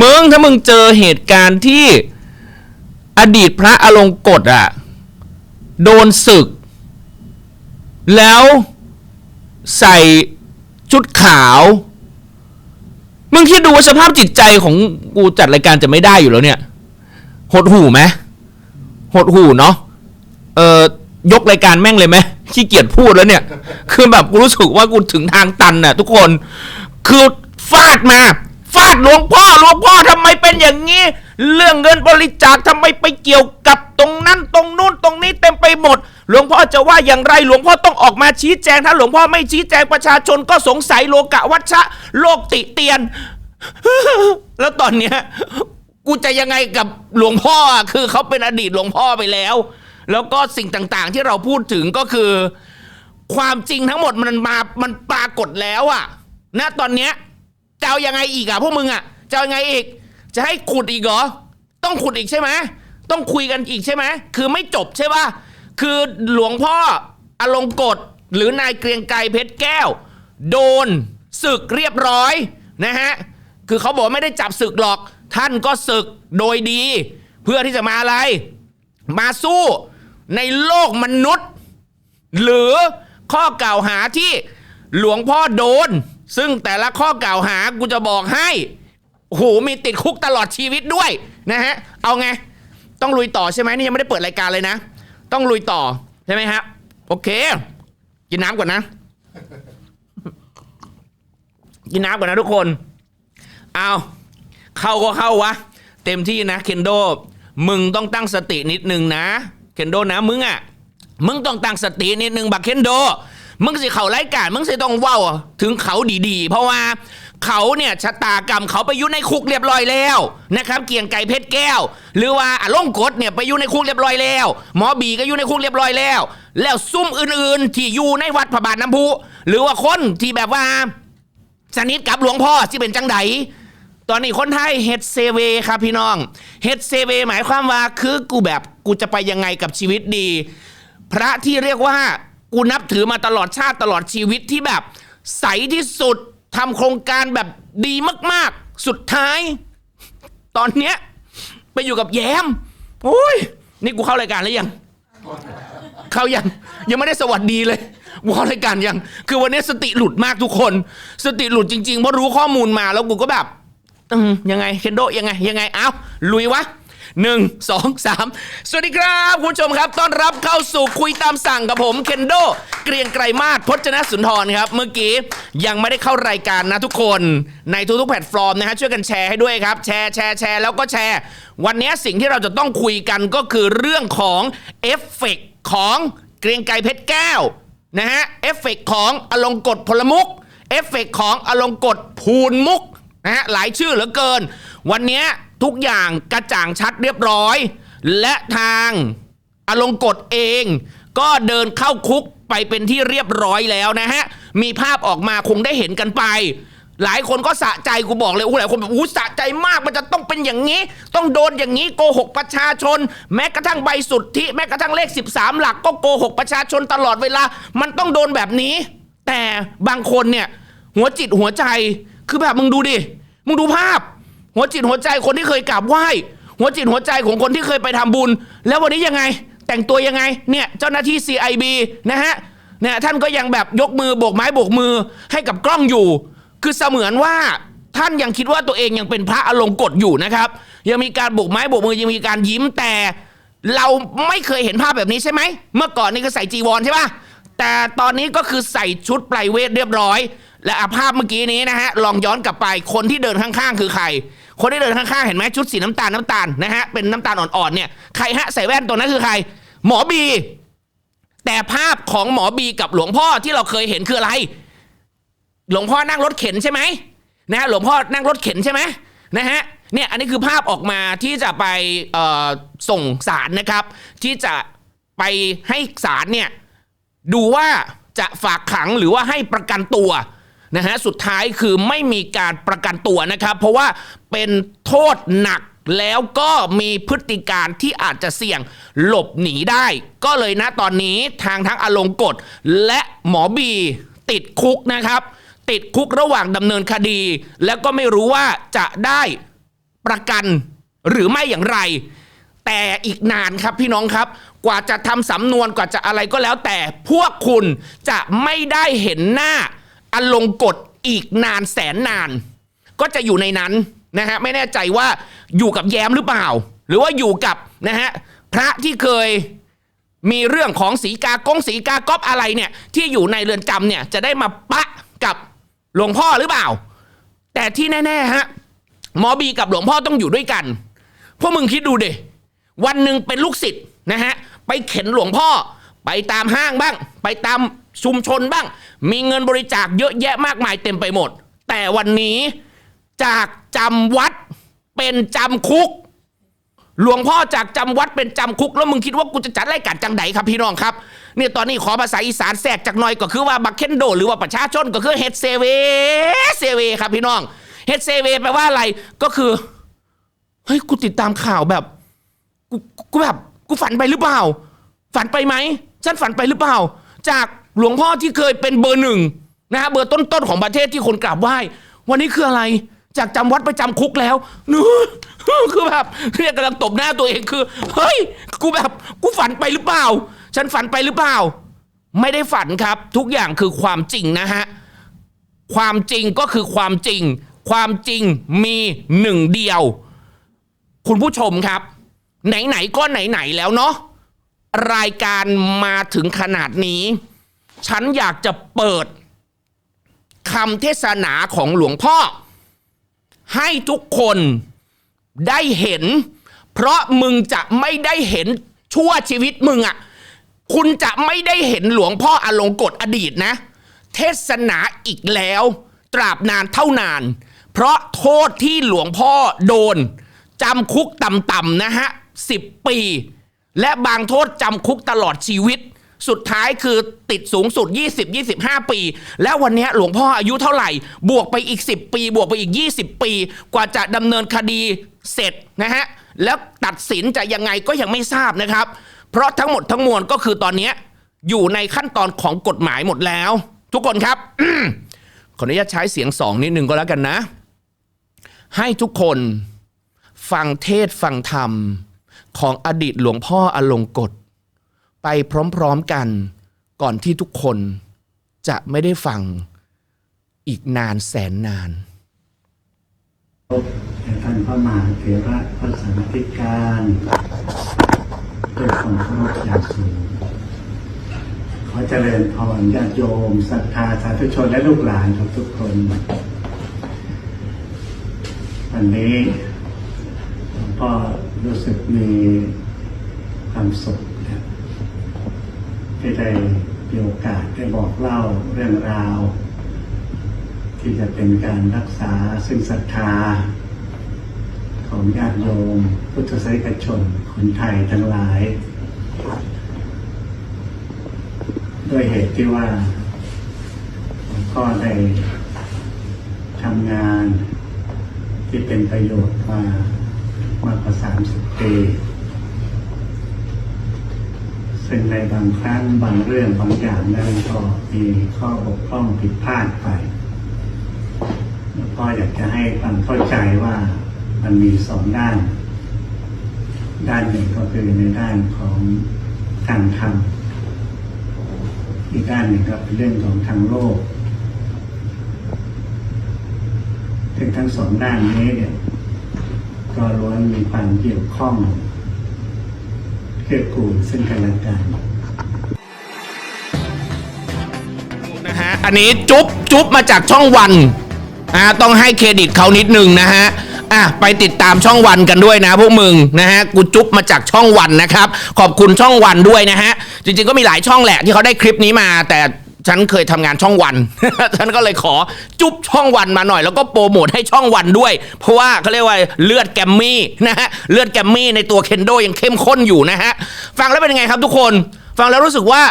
มึงถ้ามึงเจอเหตุการณ์ที่อดีตพระอลงกฎอะโดนศึก แล้วใส่ชุดขาว มึงคิดดูว่าสภาพจิตใจของกูจัดรายการจะไม่ได้อยู่แล้วเนี่ย หดหูไหมหดหูเนาะเออยกรายการแม่งเลยไหมขี้เกียจพูดแล้วเนี่ย คือแบบกูรู้สึกว่ากูถึงทางตันน่ะทุกคน คือฟาดมา ฟาดหลวงพ่อหลวงพ่อทำไมเป็นอย่างนี้ เรื่องเงินบริจาคทำไมไปเกี่ยวกับตรงนั้นตรงนู้นตรงนี้เต็มไปหมด หลวงพ่อจะว่าอย่างไรหลวงพ่อต้องออกมาชี้แจง ถ้าหลวงพ่อไม่ชี้แจงประชาชนก็สงสัยโลกะวัชชะโลกติเตียน แล้วตอนเนี้ยกูจะยังไงกับหลวงพ่ออะคือเขาเป็นอดีตหลวงพ่อไปแล้ว แล้วก็สิ่งต่างๆที่เราพูดถึงก็คือ ความจริงทั้งหมดมันมามันปรากฏแล้วอะณตอนเนี้ย จะเอายังไงอีกอะพวกมึงอะจะเอายังไงอีก จะให้ขุดอีกเหรอ ต้องขุดอีกใช่ไหมต้องคุยกันอีกใช่ไหมคือไม่จบใช่ป่ะคือหลวงพ่ออลงกฎหรือนายเกรียงไกรเพชรแก้ว โดนศึกเรียบร้อยนะฮะคือเขาบอกไม่ได้จับศึกหรอก ท่านก็ศึกโดยดี เพื่อที่จะมาอะไร มาสู้ในโลกมนุษย์ หรือข้อกล่าวหาที่หลวงพ่อโดน ซึ่งแต่ละข้อกล่าวหากูจะบอกให้โอ้โหมีติดคุกตลอดชีวิตด้วยนะฮะเอาไง ต้องลุยต่อใช่ไหมนี่ยังไม่ได้เปิดรายการเลยนะ ต้องลุยต่อใช่ไหมฮะโอเค กินน้ำก่อนนะ กินน้ำก่อนนะทุกคน เอาเข้าก็เข้าวะ เต็มที่นะเคนโดมึงต้องตั้งสตินิดนึงนะเคนโดนะมึงอะมึงต้องตั้งสตินิดนึงบักเคนโด มึงสิเขาไร้การมึงสิต้องเว้าถึงเขาดีๆ เพราะว่าเขาเนี่ยชะตากรรมเขาไปอยู่ในคุกเรียบร้อยแล้วนะครับเกียงไก่เพชรแก้ว หรือว่าอล่งกฎเนี่ยไปอยู่ในคุกเรียบร้อยแล้ว หมอบีก็อยู่ในคุกเรียบร้อยแล้ว แล้วซุ่มอื่นๆ ที่อยู่ในวัดพระบาทน้ำพุหรือว่าคนที่แบบว่าสนิทกับหลวงพ่อที่เป็นจังไดตอนนี้คนไทยเฮดเซเวครับพี่น้องเฮดเซเวหมายความว่าคือกูแบบกูจะไปยังไงกับชีวิตดี พระที่เรียกว่า กูนับถือมาตลอดชาติตลอดชีวิตที่แบบ ใสที่สุดทำโครงการแบบดีมาก ๆ สุดท้าย ตอนเนี้ยไปอยู่กับแย้มโอ้ยนี่กูเข้ารายการแล้วยัง เขายังยังไม่ได้สวัสดีเลยวอรายการยัง คือวันนี้สติหลุดมากทุกคน สติหลุดจริงๆเพราะรู้ข้อมูลมาแล้วกูก็แบบยังไงเคนโดยังไงยังไงเอ้าลุยวะ หนึ่งสองสามสวัสดีครับคุณผู้ชมครับ ต้อนรับเข้าสู่คุยตามสั่งกับผมเคนโด เกรียงไกรมาศพจนสุนทรครับ เมื่อกี้ยังไม่ได้เข้ารายการนะทุกคนในทุกๆแพลตฟอร์มนะฮะช่วยกันแชร์ให้ด้วยครับ แชร์แชร์แชร์แล้วก็แชร์ วันนี้สิ่งที่เราจะต้องคุยกันก็คือเรื่องของเอฟเฟกต์ของเกรียงไกรเพชรแก้วนะฮะเอฟเฟกต์ของอลงกฎพลมุกเอฟเฟกต์ของอลงกฎภูนมุกนะฮะหลายชื่อเหลือเกิน วันนี้ ทุกอย่างกระจ่างชัดเรียบร้อย และทางอลงกฎเอง ก็เดินเข้าคุกไปเป็นที่เรียบร้อยแล้วนะฮะ มีภาพออกมาคงได้เห็นกันไป หลายคนก็สะใจกูบอกเลยอู้หลายคนแบบอู้สะใจมากมันจะต้องเป็นอย่างนี้ ต้องโดนอย่างนี้โกหกประชาชน แม้กระทั่งใบสุทธิแม้กระทั่งเลข 13 หลักก็โกหกประชาชนตลอดเวลา มันต้องโดนแบบนี้ แต่บางคนเนี่ยหัวจิตหัวใจคือแบบมึงดูดิมึงดูภาพ หัวจิตหัวใจคนที่เคยกราบไหว้ หัวจิตหัวใจของคนที่เคยไปทำบุญ แล้ววันนี้ยังไง แต่งตัวยังไงเนี่ยเจ้าหน้าที่ CIB นะฮะเนี่ยท่านก็ยังแบบยกมือโบกไม้โบกมือให้กับกล้องอยู่ คือเสมือนว่าท่านยังคิดว่าตัวเองยังเป็นพระอลงกฎอยู่นะครับ ยังมีการโบกไม้โบกมือยังมีการยิ้มแต่ เราไม่เคยเห็นภาพแบบนี้ใช่ไหมเมื่อก่อนนี่ก็ใส่จีวรใช่ปะ แต่ตอนนี้ก็คือใส่ชุดไพรเวทเรียบร้อย และอะภาพเมื่อกี้นี้นะฮะลองย้อนกลับไปคนที่เดินข้างๆ คือใคร คนที่เดินข้างๆ เห็นไหมชุดสีน้ำตาลน้ำตาลนะฮะเป็นน้ำตาลอ่อนๆเนี่ยใครฮะใส่แว่นตัวนั้นคือใคร หมอบี แต่ภาพของหมอบีกับหลวงพ่อที่เราเคยเห็นคืออะไร หลวงพ่อนั่งรถเข็นใช่ไหมนะฮะหลวงพ่อนั่งรถเข็นใช่ไหมนะฮะเนี่ยอันนี้คือภาพออกมาที่จะไปส่งสารนะครับ ที่จะไปให้ศาลเนี่ย ดูว่าจะฝากขังหรือว่าให้ประกันตัวนะฮะสุดท้ายคือไม่มีการประกันตัวนะครับ เพราะว่าเป็นโทษหนักแล้วก็มีพฤติการที่อาจจะเสี่ยงหลบหนีได้ ก็เลยนะตอนนี้ทางทั้งอลงกฎและหมอบีติดคุกนะครับ ติดคุกระหว่างดำเนินคดี แล้วก็ไม่รู้ว่าจะได้ประกันหรือไม่อย่างไร แต่อีกนานครับพี่น้องครับ กว่าจะทำสำนวนกว่าจะอะไรก็แล้วแต่พวกคุณจะไม่ได้เห็นหน้าอลงกฎอีกนานแสนนาน ก็จะอยู่ในนั้นนะฮะไม่แน่ใจว่าอยู่กับแย้มหรือเปล่า หรือว่าอยู่กับนะฮะพระที่เคยมีเรื่องของสีกากงสีกากอบอะไรเนี่ยที่อยู่ในเรือนจำเนี่ยจะได้มาปะกับหลวงพ่อหรือเปล่า แต่ที่แน่ๆฮะหมอบีกับหลวงพ่อต้องอยู่ด้วยกันพวกมึงคิดดูเด วันหนึ่งเป็นลูกศิษย์นะฮะไปเข็นหลวงพ่อ ไปตามห้างบ้าง ไปตามชุมชนบ้าง มีเงินบริจาคเยอะแยะมากมายเต็มไปหมด แต่วันนี้จากจำวัดเป็นจำคุก หลวงพ่อจากจำวัดเป็นจำคุก แล้วมึงคิดว่ากูจะจัดรายการจังไดครับพี่น้องครับเนี่ยตอนนี้ขอภาษาอีสานแทรกจากหน่อยก็คือว่าบักเคนโด หรือว่าประชาชนก็คือเฮดเซเวเซเวครับพี่น้องเฮดเซเวแปลว่าอะไรก็คือเฮ้ยกูติดตามข่าวแบบ กูกูแบบกูฝันไปหรือเปล่า ฝันไปไหมฉันฝันไปหรือเปล่า จากหลวงพ่อที่เคยเป็นเบอร์หนึ่งนะฮะเบอร์ต้นๆของประเทศที่คนกราบไหว้วันนี้คืออะไร จากจำวัดไปจำคุกแล้วนู้คือแบบเนี่ยกำลังตบหน้าตัวเองคือ เฮ้ย กูแบบกูฝันไปหรือเปล่า ฉันฝันไปหรือเปล่า ไม่ได้ฝันครับ ทุกอย่างคือความจริงนะฮะความจริงก็คือความจริง ความจริงมีหนึ่งเดียว คุณผู้ชมครับ ไหนๆก็ไหนๆแล้วเนาะรายการมาถึงขนาดนี้ ฉันอยากจะเปิดคำเทศนาของหลวงพ่อ ให้ทุกคนได้เห็น เพราะมึงจะไม่ได้เห็นชั่วชีวิตมึงอะ่ะ คุณจะไม่ได้เห็นหลวงพ่ออลงกฎอดีตนะ เทศนาอีกแล้ว ตราบนานเท่านาน เพราะโทษที่หลวงพ่อโดนจำคุกต่ำๆนะฮะ สิบปี และบางโทษจำคุกตลอดชีวิต สุดท้ายคือติดสูงสุด 20-25 ปี แล้ววันนี้หลวงพ่ออายุเท่าไหร่ บวกไปอีก 10 ปี บวกไปอีก 20 ปี กว่าจะดำเนินคดีเสร็จนะฮะแล้วตัดสินจะยังไงก็ยังไม่ทราบนะครับ เพราะทั้งหมดทั้งมวลก็คือตอนนี้อยู่ในขั้นตอนของกฎหมายหมดแล้ว ทุกคนครับขออนุญาตใช้เสียงสองนิดนึงก็แล้วกันนะ ให้ทุกคนฟังเทศฟังธรรม ของอดีตหลวงพ่ออลงกฎไปพร้อมๆกัน ก่อนที่ทุกคนจะไม่ได้ฟังอีกนานแสนนานท่านพระมหาเถระพระสังฆิการด้วยความเคารพอย่างสูงขอเจริญพรญาติโยมศรัทธาสาธุชนและลูกหลานทุกๆคน วันนี้ หลวงพ่อรู้สึกมีความสุขนะที่ได้มีโอกาสได้บอกเล่าเรื่องราว ที่จะเป็นการรักษาซึ่งศรัทธา ของญาติโยมพุทธศาสนิกชนคนไทยทั้งหลาย ด้วยเหตุที่ว่าหลวงพ่อได้ทำงานที่เป็นประโยชน์มา มากกว่าสามสิบปี ซึ่งในบางครั้งบางเรื่องบางอย่างนั้นก็มีข้อบกพร่องผิดพลาดไปแล้วก็อยากจะให้ความเข้าใจว่ามันมีสองด้าน ด้านหนึ่งก็คือในด้านของการทำอีกด้านหนึ่งก็เป็นเรื่องของทางโลกซึ่งทั้งสองด้านนี้เนี่ย ก็ล้วนมีความเกี่ยวข้องเกื้อกูลซึ่งกันและกันนะฮะอันนี้จุ๊บจุ๊บมาจากช่องวันอ่าต้องให้เครดิตเขานิดนึงนะฮะอะไปติดตามช่องวันกันด้วยนะพวกมึงนะฮะกูจุ๊บมาจากช่องวันนะครับ ขอบคุณช่องวันด้วยนะฮะจริงๆก็มีหลายช่องแหละที่เขาได้คลิปนี้มาแต่ ฉันเคยทำงานช่องวัน ฉันก็เลยขอจุ๊บช่องวันมาหน่อย แล้วก็โปรโมทให้ช่องวันด้วย เพราะว่าเขาเรียกว่าเลือดแกมมี่นะฮะเลือดแกมมี่ในตัวเคนโดยังเข้มข้นอยู่นะฮะฟังแล้วเป็นยังไงครับทุกคน ฟังแล้วรู้สึกว่า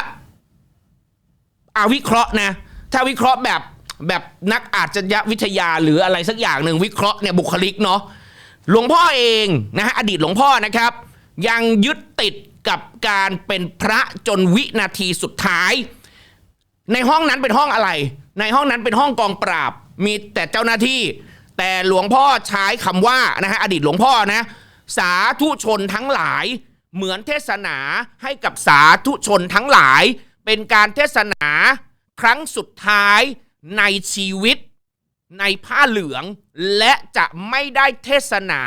อาวิเคราะห์นะ ถ้าวิเคราะห์แบบแบบนักอาชญาวิทยาหรืออะไรสักอย่างหนึ่งวิเคราะห์เนี่ยบุคลิกเนาะหลวงพ่อเองนะฮะอดีตหลวงพ่อนะครับ ยังยึดติดกับการเป็นพระจนวินาทีสุดท้าย ในห้องนั้นเป็นห้องอะไร ในห้องนั้นเป็นห้องกองปราบ มีแต่เจ้าหน้าที่ แต่หลวงพ่อใช้คำว่านะฮะอดีตหลวงพ่อนะ สาธุชนทั้งหลาย เหมือนเทศนาให้กับสาธุชนทั้งหลาย เป็นการเทศนาครั้งสุดท้ายในชีวิต ในผ้าเหลือง และจะไม่ได้เทศนา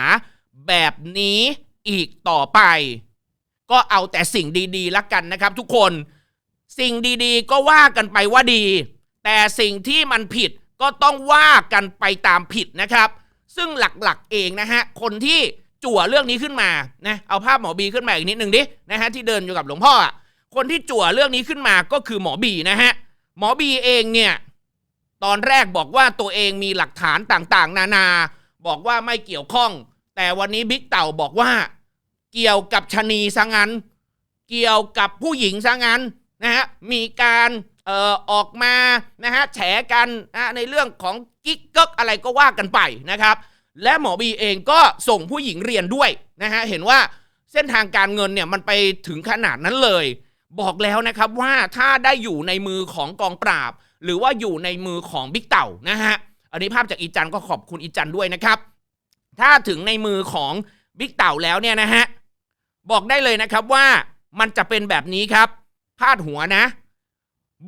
แบบนี้อีกต่อไป ก็เอาแต่สิ่งดี ๆละกันนะครับทุกคน สิ่งดีๆ ก็ว่ากันไปว่าดี แต่สิ่งที่มันผิดก็ต้องว่ากันไปตามผิดนะครับ ซึ่งหลักๆเองนะฮะคนที่จั่วเรื่องนี้ขึ้นมานะเอาภาพหมอบีขึ้นมาอีกนิดนึงดินะฮะที่เดินอยู่กับหลวงพ่ออคนที่จั่วเรื่องนี้ขึ้นมาก็คือหมอบีนะฮะหมอบีเองเนี่ยตอนแรกบอกว่าตัวเองมีหลักฐานต่างๆ นานา บอกว่าไม่เกี่ยวข้อง แต่วันนี้บิ๊กเต่าบอกว่า เกี่ยวกับชะนีซะงั้น เกี่ยวกับผู้หญิงซะงั้น นะฮะมีการเอ่อออกมานะฮะแฉกันนะในเรื่องของกิ๊กเกิกอะไรก็ว่ากันไปนะครับ และหมอบีเองก็ส่งผู้หญิงเรียนด้วยนะฮะเห็นว่าเส้นทางการเงินเนี่ยมันไปถึงขนาดนั้นเลย บอกแล้วนะครับว่าถ้าได้อยู่ในมือของกองปราบ หรือว่าอยู่ในมือของบิ๊กเต่านะฮะอันนี้ภาพจากอีจันก็ขอบคุณอีจันด้วยนะครับ ถ้าถึงในมือของบิ๊กเต่าแล้วเนี่ยนะฮะบอกได้เลยนะครับว่ามันจะเป็นแบบนี้ครับ พาดหัวนะ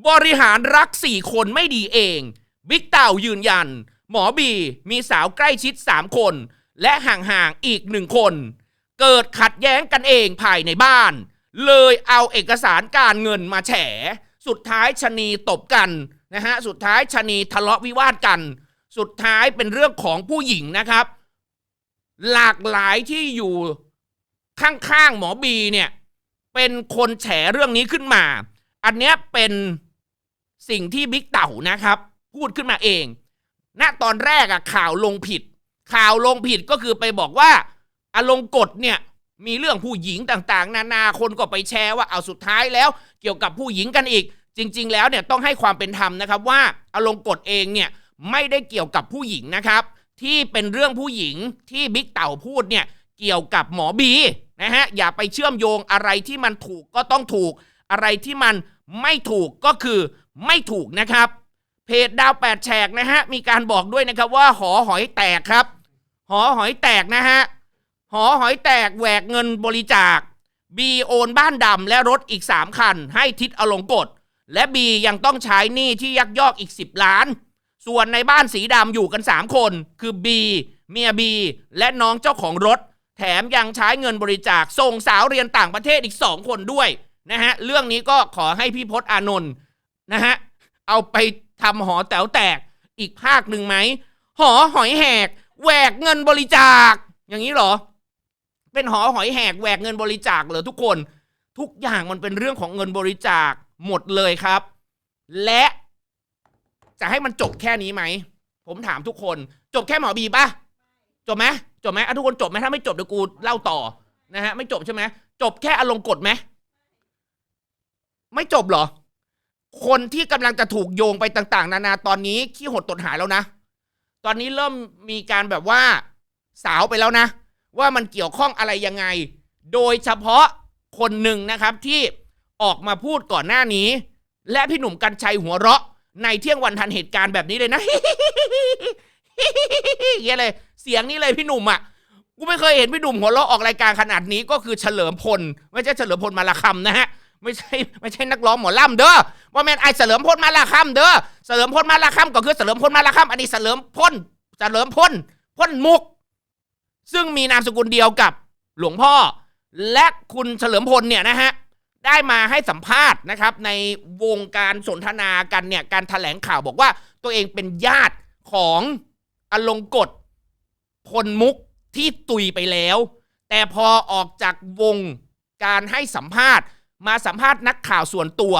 บริหารรักสี่คนไม่ดีเอง บิ๊กเต่ายืนยัน หมอบีมีสาวใกล้ชิด3คน และห่างๆอีกหนึ่งคน เกิดขัดแย้งกันเองภายในบ้าน เลยเอาเอกสารการเงินมาแฉ สุดท้ายชะนีตบกันนะฮะ สุดท้ายชะนีทะเลาะวิวาทกัน สุดท้ายเป็นเรื่องของผู้หญิงนะครับ หลากหลายที่อยู่ข้างๆหมอบีเนี่ย เป็นคนแฉเรื่องนี้ขึ้นมา อันเนี้ยเป็นสิ่งที่บิ๊กเต่านะครับ พูดขึ้นมาเอง ณ ตอนแรกอะข่าวลงผิด ข่าวลงผิดก็คือไปบอกว่าอลงกฎเนี่ยมีเรื่องผู้หญิงต่างๆ นานาคนก็ไปแชร์ว่าเอาสุดท้ายแล้ว เกี่ยวกับผู้หญิงกันอีก จริง ๆ แล้วเนี่ยต้องให้ความเป็นธรรมนะครับว่าอลงกฎเองเนี่ยไม่ได้เกี่ยวกับผู้หญิงนะครับ ที่เป็นเรื่องผู้หญิงที่บิ๊กเต่าพูดเนี่ยเกี่ยวกับหมอบี นะฮะอย่าไปเชื่อมโยงอะไรที่มันถูกก็ต้องถูก อะไรที่มันไม่ถูกก็คือไม่ถูกนะครับ เพจดาวแปดแฉกนะฮะมีการบอกด้วยนะครับว่าหอหอยแตกครับ หอหอยแตกนะฮะหอหอยแตกแหวกเงินบริจาคบีโอนบ้านดำและรถอีก 3 คัน ให้ทิศอลงกฎและบียังต้องใช้หนี้ที่ยักยอกอีก 10 ล้าน ส่วนในบ้านสีดำอยู่กัน 3 คน คือบีเมียบีและน้องเจ้าของรถ แถมยังใช้เงินบริจาคส่งสาวเรียนต่างประเทศอีก 2 คนด้วยนะฮะเรื่องนี้ก็ขอให้พี่พศอานนท์นะฮะเอาไปทำหอแต๋วแตกอีกภาคหนึ่งไหมหอหอยแหกแหวกเงินบริจาค อย่างนี้เหรอ เป็นหอหอยแหกแหวกเงินบริจาคเหรอทุกคน ทุกอย่างมันเป็นเรื่องของเงินบริจาคหมดเลยครับ และจะให้มันจบแค่นี้ไหม ผมถามทุกคน จบแค่หมอบีปะจบไหม จบไหมอะทุกคนจบไหมถ้าไม่จบเดี๋ยวกูเล่าต่อนะฮะไม่จบใช่ไหมจบแค่อารมณ์กดไหมไม่จบเหรอ คนที่กำลังจะถูกโยงไปต่างๆ นานาตอนนี้ขี้หดตดหายแล้วนะ ตอนนี้เริ่มมีการแบบว่าสาวไปแล้วนะ ว่ามันเกี่ยวข้องอะไรยังไง โดยเฉพาะคนหนึ่งนะครับที่ออกมาพูดก่อนหน้านี้ และพี่หนุ่มกัญชัยหัวเราะ ในเที่ยงวันทันเหตุการณ์แบบนี้เลยนะอย่างเงี้ยเลย เสียงนี้เลยพี่หนุ่มอะกูไม่เคยเห็นพี่หนุ่มหัวเราะออกรายการขนาดนี้ก็คือเฉลิมพล ไม่ใช่เฉลิมพลมาละคำนะฮะไม่ใช่ไม่ใช่นักร้องหมอลำเด้อว่าแมนไอเฉลิมพลมาละคำเด้อเฉลิมพลมาละคำก็คือเฉลิมพลมาละคำอันนี้เฉลิมพลเฉลิมพลพ่นมุก ซึ่งมีนามสกุลเดียวกับหลวงพ่อ และคุณเฉลิมพลเนี่ยนะฮะได้มาให้สัมภาษณ์นะครับ ในวงการสนทนากันเนี่ยการถแถลงข่าวบอกว่าตัวเองเป็นญาติของอลงกฎ พลมุกที่ตุยไปแล้ว แต่พอออกจากวงการให้สัมภาษณ์ มาสัมภาษณ์นักข่าวส่วนตัว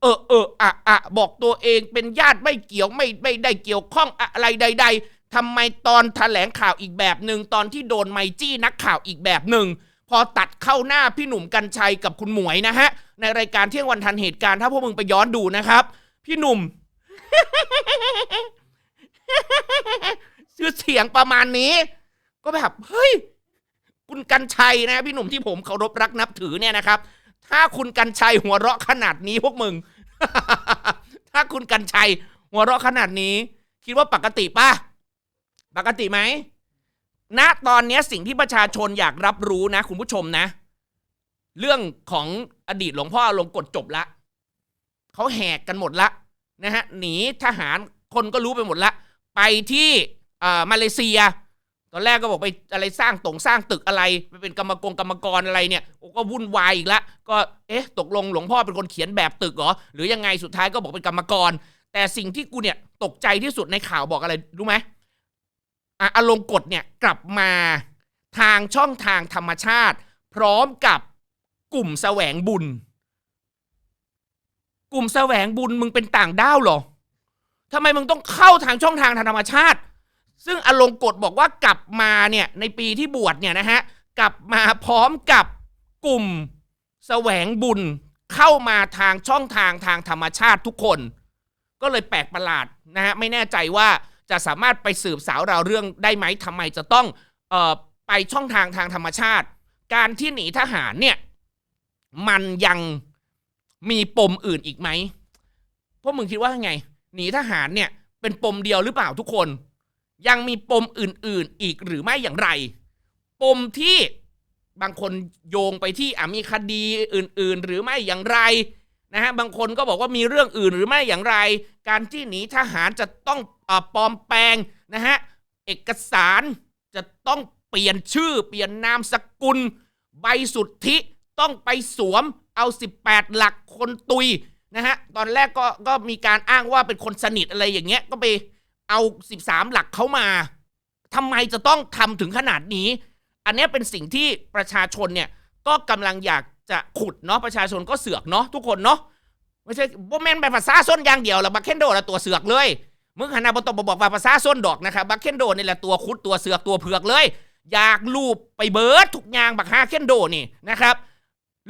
เออเอออะอะบอกตัวเองเป็นญาติไม่เกี่ยวไม่ไม่ได้เกี่ยวข้องอะไรใด ๆทำไมตอนแถลงข่าวอีกแบบหนึ่งตอนที่โดนไมจี้นักข่าวอีกแบบหนึ่งพอตัดเข้าหน้าพี่หนุ่มกัญชัยกับคุณหมวยนะฮะ ในรายการเที่ยงวันทันเหตุการณ์ถ้าพวกมึงไปย้อนดูนะครับ พี่หนุ่ม ชื่อเสียงประมาณนี้ ก็แบบเฮ้ยคุณกัญชัยนะพี่หนุ่มที่ผมเคารพรักนับถือเนี่ยนะครับ ถ้าคุณกัญชัยหัวเราะขนาดนี้พวกมึง ถ้าคุณกัญชัยหัวเราะขนาดนี้ คิดว่าปกติป่ะปกติไหมณตอนนี้สิ่งที่ประชาชนอยากรับรู้นะ คุณผู้ชมนะ เรื่องของอดีตหลวงพ่อลงกฎจบละเขาแหกกันหมดละนะฮะหนีทหารคนก็รู้ไปหมดละ ไปที่ อ่อมาเลเซีย ตอนแรกก็บอกไปอะไรสร้างตงสร้างตึกอะไรไปเป็นกรรมกรกรรมกรอะไรเนี่ยก็วุ่นวายอีกละก็เอ๊ะตกลงหลวงพ่อเป็นคนเขียนแบบตึกเหรอหรือยังไงสุดท้ายก็บอกเป็นกรรมกร แต่สิ่งที่กูเนี่ยตกใจที่สุดในข่าวบอกอะไรรู้ไหมอะอลงกฎเนี่ยกลับมาทางช่องทางธรรมชาติ พร้อมกับกลุ่มแสวงบุญ กลุ่มแสวงบุญมึงเป็นต่างด้าวเหรอทำไมมึงต้องเข้าทางช่องทางทางธรรมชาติ ซึ่งอลงกฎบอกว่ากลับมาเนี่ยในปีที่บวชเนี่ยนะฮะกลับมาพร้อมกับกลุ่มแสวงบุญเข้ามาทางช่องทางทางธรรมชาติทุกคน ก็เลยแปลกประหลาดนะฮะไม่แน่ใจว่าจะสามารถไปสืบสาวราวเรื่องได้ไหมทำไมจะต้องเอ่อไปช่องทางทางธรรมชาติ การที่หนีทหารเนี่ยมันยังมีปมอื่นอีกไหมพวกมึงคิดว่าไง หนีทหารเนี่ยเป็นปมเดียวหรือเปล่าทุกคน ยังมีปมอื่นๆ อีกหรือไม่อย่างไร ปมที่บางคนโยงไปที่มีคดีอื่นๆ หรือไม่อย่างไรนะฮะบางคนก็บอกว่ามีเรื่องอื่นหรือไม่อย่างไร การที่หนีทหารจะต้องอปลอมแปลงนะฮะเอกสารจะต้องเปลี่ยนชื่อ เปลี่ยนนามสกุล ใบสุทธิต้องไปสวมเอา 18 หลักคนตุยนะฮะตอนแรกก็ก็มีการอ้างว่าเป็นคนสนิทอะไรอย่างเงี้ยก็ไป เอา 13 หลักเขามาทำไมจะต้องทำถึงขนาดนี้ อันนี้เป็นสิ่งที่ประชาชนเนี่ยก็กำลังอยากจะขุดเนาะประชาชนก็เสือกเนาะทุกคนเนาะไม่ใช่บ่แม่นแบบภาษาส้นอย่างเดียวละบักเคนโดละตัวเสือกเลยมึงหันหน้าบนตบบอกว่าภาษาส้นดอกนะครับบักเคนโดนี่แหละตัวคุดตัวเสือกตัวเผือกเลย อยากลูบไปเบิร์ดทุกอย่างบักฮาเคนโดนี่นะครับ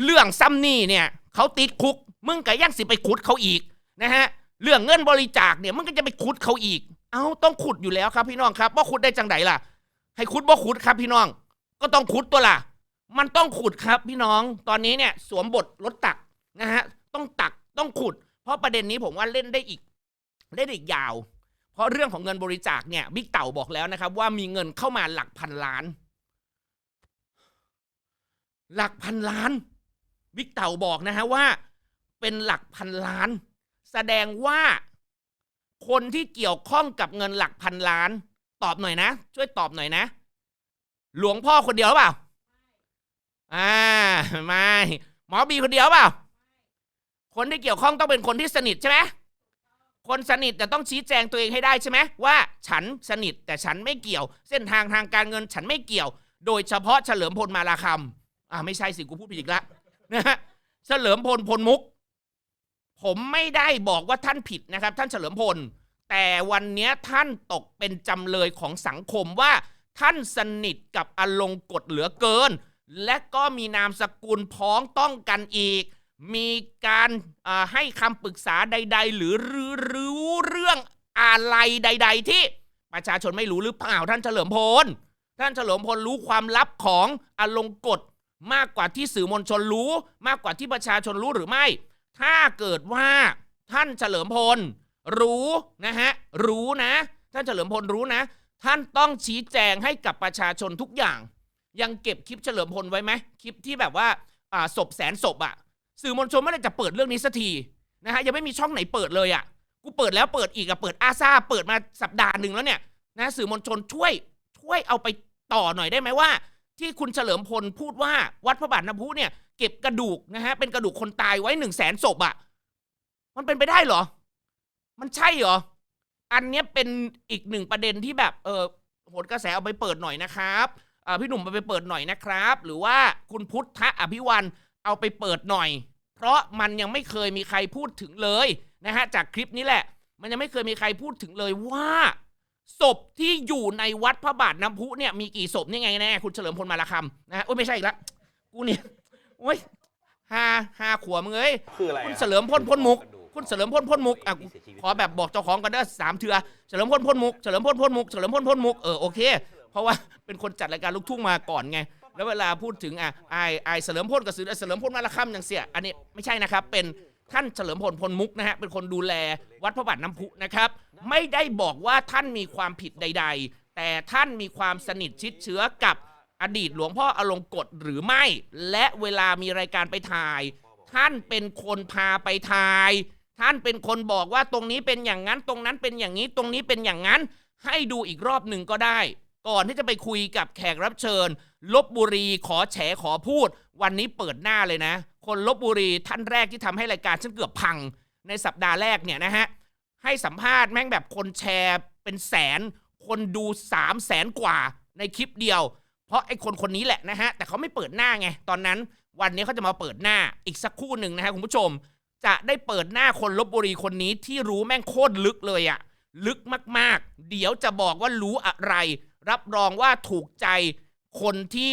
เรื่องซ้ำนี่เนี่ยเขาติดคุก มึงก็ยังสิไปขุดเขาอีกนะฮะเรื่องเงินบริจาคเนี่ยมึงก็จะไปขุดเขาอีก เอาต้องขุดอยู่แล้วครับพี่น้องครับว่าขุดได้จังไดล่ะ ให้ขุดบ่ขุดครับพี่น้อง ก็ต้องขุดตัวล่ะ มันต้องขุดครับพี่น้อง ตอนนี้เนี่ยสวมบทรถตักนะฮะ ต้องตักต้องขุด เพราะประเด็นนี้ผมว่าเล่นได้อีกเล่นได้อีกยาว เพราะเรื่องของเงินบริจาคเนี่ยบิ๊กเต่าบอกแล้วนะครับ ว่ามีเงินเข้ามาหลักพันล้าน หลักพันล้านบิ๊กเต่าบอกนะฮะว่า เป็นหลักพันล้าน แสดงว่า คนที่เกี่ยวข้องกับเงินหลักพันล้าน ตอบหน่อยนะ ช่วยตอบหน่อยนะ หลวงพ่อคนเดียวหรือเปล่าอ่าไม่หมอบีคนเดียวเปล่า คนที่เกี่ยวข้องต้องเป็นคนที่สนิทใช่ไหมคนสนิทจะต้องชี้แจงตัวเองให้ได้ใช่ไหมว่า ฉันสนิทแต่ฉันไม่เกี่ยว เส้นทางทางการเงินฉันไม่เกี่ยว โดยเฉพาะเฉลิมพลมาลาคำอ่าไม่ใช่สิกูพูดผิดอีกล้วนะฮะเฉลิมพลพลมุก ผมไม่ได้บอกว่าท่านผิดนะครับ ท่านเฉลิมพล แต่วันนี้ท่านตกเป็นจำเลยของสังคมว่า ท่านสนิทกับอลงกฎเหลือเกิน และก็มีนามสกุลพ้องต้องกันอีก มีการให้คำปรึกษาใด ๆ หรือรู้เรื่องอะไรใด ๆ ที่ประชาชนไม่รู้หรือเปล่าท่านเฉลิมพล ท่านเฉลิมพลรู้ความลับของอลงกฎมากกว่าที่สื่อมวลชนรู้ มากกว่าที่ประชาชนรู้หรือไม่ ถ้าเกิดว่าท่านเฉลิมพลรู้นะฮะรู้นะ ท่านเฉลิมพลรู้นะ ท่านต้องชี้แจงให้กับประชาชนทุกอย่าง ยังเก็บคลิปเฉลิมพลไว้ไหมคลิปที่แบบว่าอ่าศพแสนศพอะสื่อมวลชนไม่ได้จะเปิดเรื่องนี้สักทีนะฮะยังไม่มีช่องไหนเปิดเลยอะกูเปิดแล้วเปิดอีกอะเปิดอาซาเปิดมาสัปดาห์หนึ่งแล้วเนี่ยนะสื่อมวลชนช่วยช่วยเอาไปต่อหน่อยได้ไหมว่า ที่คุณเฉลิมพลพูดว่าวัดพระบาทน้ำพุเนี่ย เก็บกระดูกนะฮะเป็นกระดูกคนตายไว้หนึ่งแสนศพอะมันเป็นไปได้เหรอ มันใช่เหรอ อันเนี้ยเป็นอีกหนึ่งประเด็นที่แบบเออโหดกระแสเอาไปเปิดหน่อยนะครับพี่หนุ่มเอาไปเปิดหน่อยนะครับ หรือว่าคุณพุทธะอภิวันเอาไปเปิดหน่อย เพราะมันยังไม่เคยมีใครพูดถึงเลยนะฮะจากคลิปนี้แหละ มันยังไม่เคยมีใครพูดถึงเลยว่าศพที่อยู่ในวัดพระบาทน้ำพุเนี่ยมีกี่ศพนี่ไงแน่คุณเฉลิมพลมาละคำนะฮะโอ้ยไม่ใช่อีกละกูเนี่ย โอ้ยห้าห้าขวบมึงเอ้ยคืออะไรคุณอะเฉลิมพลพ่นมุก คุณเฉลิมพลพ่นมุกอะขอแบบบอกเจ้าของกันเด้อสามเถื่อเฉลิมพลพ่นมุกเฉลิมพลพ่นมุกเฉลิมพลพ่นมุกเออโอเค เพราะว่าเป็นคนจัดรายการลูกทุ่งมาก่อนไง แล้วเวลาพูดถึงอะไอไอเฉลิมพลกับสื่อเฉลิมพลมาละค่ำอย่างเสีย อันนี้ไม่ใช่นะครับ เป็นท่านเฉลิมพลพลมุกนะฮะเป็นคนดูแลวัดพระบาทน้ำพุนะครับ ไม่ได้บอกว่าท่านมีความผิดใด ๆ แต่ท่านมีความสนิทชิดเชื้อกับ อดีตหลวงพ่ออลงกฎหรือไม่ และเวลามีรายการไปถ่าย ท่านเป็นคนพาไปถ่าย ท่านเป็นคนบอกว่าตรงนี้เป็นอย่างนั้น ตรงนั้นเป็นอย่างนี้ ตรงนี้เป็นอย่างนั้น ให้ดูอีกรอบหนึ่งก็ได้ ก่อนที่จะไปคุยกับแขกรับเชิญ ลบบุรีขอแฉขอพูด วันนี้เปิดหน้าเลยนะ คนลบบุรีท่านแรกที่ทำให้รายการฉันเกือบพัง ในสัปดาห์แรกเนี่ยนะฮะ ให้สัมภาษณ์แม่งแบบคนแชร์เป็นแสน คนดูสามแสนกว่าในคลิปเดียว เพราะไอ้คนคนนี้แหละนะฮะ แต่เขาไม่เปิดหน้าไง ตอนนั้นวันนี้เขาจะมาเปิดหน้าอีกสักคู่หนึ่งนะฮะคุณผู้ชม จะได้เปิดหน้าคนลบบุรีคนนี้ที่รู้แม่งโคตรลึกเลยอะลึกมากๆ เดี๋ยวจะบอกว่ารู้อะไร รับรองว่าถูกใจคนที่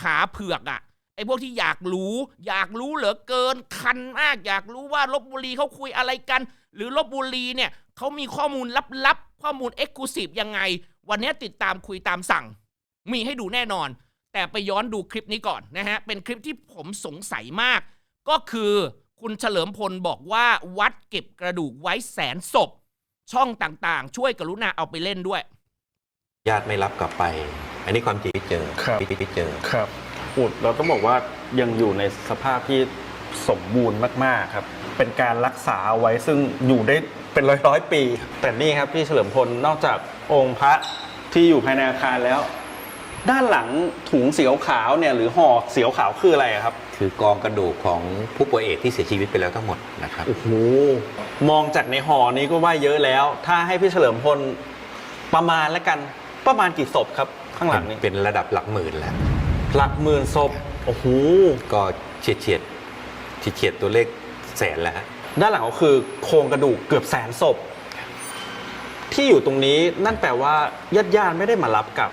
ขาเผือกอะไอ้พวกที่อยากรู้ อยากรู้เหลือเกินคันมากอยากรู้ว่าลบบุรีเขาคุยอะไรกัน หรือลบบุรีเนี่ยเขามีข้อมูลลับๆข้อมูลเอ็กซ์คลูซีฟยังไง วันนี้ติดตามคุยตามสั่ง มีให้ดูแน่นอน แต่ไปย้อนดูคลิปนี้ก่อนนะฮะ เป็นคลิปที่ผมสงสัยมาก ก็คือคุณเฉลิมพลบอกว่าวัดเก็บกระดูกไว้แสนศพ ช่องต่างๆ ช่วยกรุณาเอาไปเล่นด้วย ญาติไม่รับกลับไป อันนี้ความจริงที่เจอครับ ที่ที่เจอ ครับอุดเราต้องบอกว่ายังอยู่ในสภาพที่สมบูรณ์มาก ๆ ครับ เป็นการรักษาเอาไว้ซึ่งอยู่ได้เป็นร้อยร้อยๆปี แต่นี่ครับพี่เฉลิมพลนอกจากองค์พระที่อยู่ภายในอาคารแล้ว ด้านหลังถุงสีขาวๆเนี่ยหรือห่อสีขาวๆคืออะไรอะครับ คือกองกระดูกของผู้ป่วยเอดส์ที่เสียชีวิตไปแล้วทั้งหมดนะครับโอ้โหมองจากในห่อนี้ก็ว่าเยอะแล้ว ถ้าให้พี่เฉลิมพลประมาณแล้วกันประมาณกี่ศพครับ ข้างหลังนี้เป็นระดับหลักหมื่นแล้วหลักหมื่นศพโอ้โหก็เฉียดเฉียดเฉียดเฉียดตัวเลขแสนแล้วฮะด้านหลังก็คือโครงกระดูกเกือบแสนศพที่อยู่ตรงนี้นั่นแปลว่าญาติญาติๆไม่ได้มารับกลับ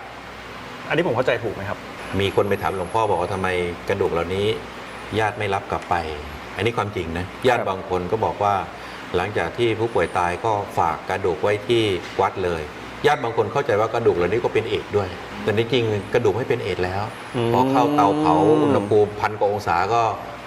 อันนี้ผมเข้าใจถูกไหมครับ มีคนไปถามหลวงพ่อบอกว่าทำไมกระดูกเหล่านี้ ญาติไม่รับกลับไป อันนี้ความจริงนะญาติบางคนก็บอกว่า หลังจากที่ผู้ป่วยตายก็ฝากกระดูกไว้ที่วัดเลย ญาติบางคนเข้าใจว่ากระดูกเหล่านี้ก็เป็นเอดส์ด้วย แต่จริงๆกระดูกไม่เป็นเอดส์แล้วอืม พอเข้าเตาเผาอุณหภูมิพันกว่าองศาก็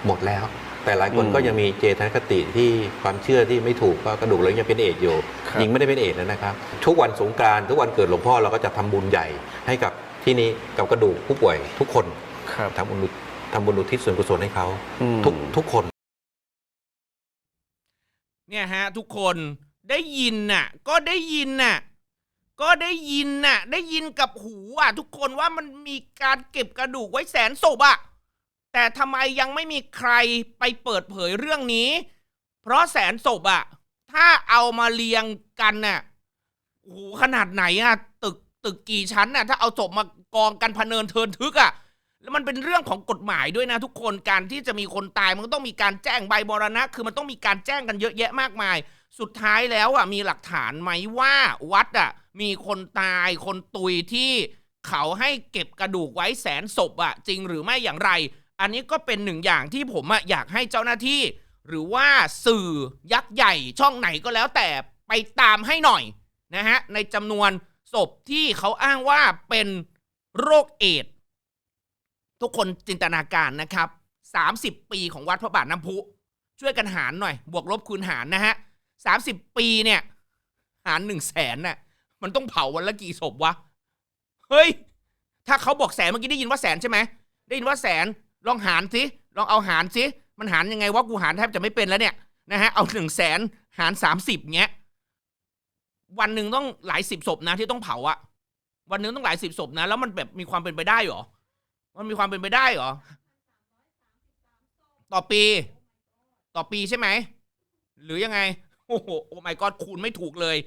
หมดแล้ว แต่หลายคนอืมก็ยังมีเจตนคติที่ความเชื่อที่ไม่ถูกว่ากระดูกเรายังเป็นเอดส์อยู่ ครับ ยิงไม่ได้เป็นเอดส์แล้วนะครับ ทุกวันสงกรารทุกวันเกิดหลวงพ่อเราก็จะทำบุญใหญ่ให้กับ ที่นี้กับกระดูกผู้ป่วยทุกคนครับทำบุญอุทำบุญอุทิศส่วนกุศลให้เขาอืมทุกทุกคน เนี่ยฮะ ทุกคนได้ยินน่ะ ก็ได้ยินน่ะ ก็ได้ยินน่ะ ได้ยินกับหูอะ ทุกคนว่ามันมีการเก็บกระดูกไว้แสนศพอะแต่ทำไมยังไม่มีใครไปเปิดเผยเรื่องนี้ เพราะแสนศพอะ ถ้าเอามาเรียงกันน่ะโอ้โหขนาดไหนอะ ตึก ตึกกี่ชั้นน่ะถ้าเอาศพมากองกันพเนินเทินทึกอะแล้วมันเป็นเรื่องของกฎหมายด้วยนะทุกคนการที่จะมีคนตายมันก็ต้องมีการแจ้งใบมรณะ คือมันต้องมีการแจ้งกันเยอะแยะมากมาย สุดท้ายแล้วอะมีหลักฐานไหมว่าวัดอะมีคนตายคนตุยที่เขาให้เก็บกระดูกไว้แสนศพอะจริงหรือไม่อย่างไร อันนี้ก็เป็นหนึ่งอย่างที่ผมอะอยากให้เจ้าหน้าที่ หรือว่าสื่อยักษ์ใหญ่ช่องไหนก็แล้วแต่ไปตามให้หน่อยนะฮะในจำนวน ศพที่เขาอ้างว่าเป็นโรคเอดส์ทุกคนจินตนาการนะครับ 30 ปีของวัดพระบาทน้ำพุ ช่วยกันหารหน่อย บวกลบคูณหารนะฮะ30ปีเนี่ย หารหนึ่งแสนน่ะ มันต้องเผาวันละกี่ศพวะ เฮ้ย ถ้าเขาบอกแสนเมื่อกี้ได้ยินว่าแสนใช่ไหม ได้ยินว่าแสน ลองหารสิ ลองเอาหารสิ มันหารยังไงวะ กูหารแทบจะไม่เป็นแล้วเนี่ยนะฮะ เอาหนึ่งแสนหารสามสิบเงี้ย วันหนึ่งต้องหลายสิบศพนะที่ต้องเผาอะวันหนึ่งต้องหลายสิบศพนะแล้วมันแบบมีความเป็นไปได้หรอ มันมีความเป็นไปได้หรอ ต่อปี ต่อปีใช่ไหม หรือยังไง โอ้โห โอ้ไม่ก็คูณไม่ถูกเลย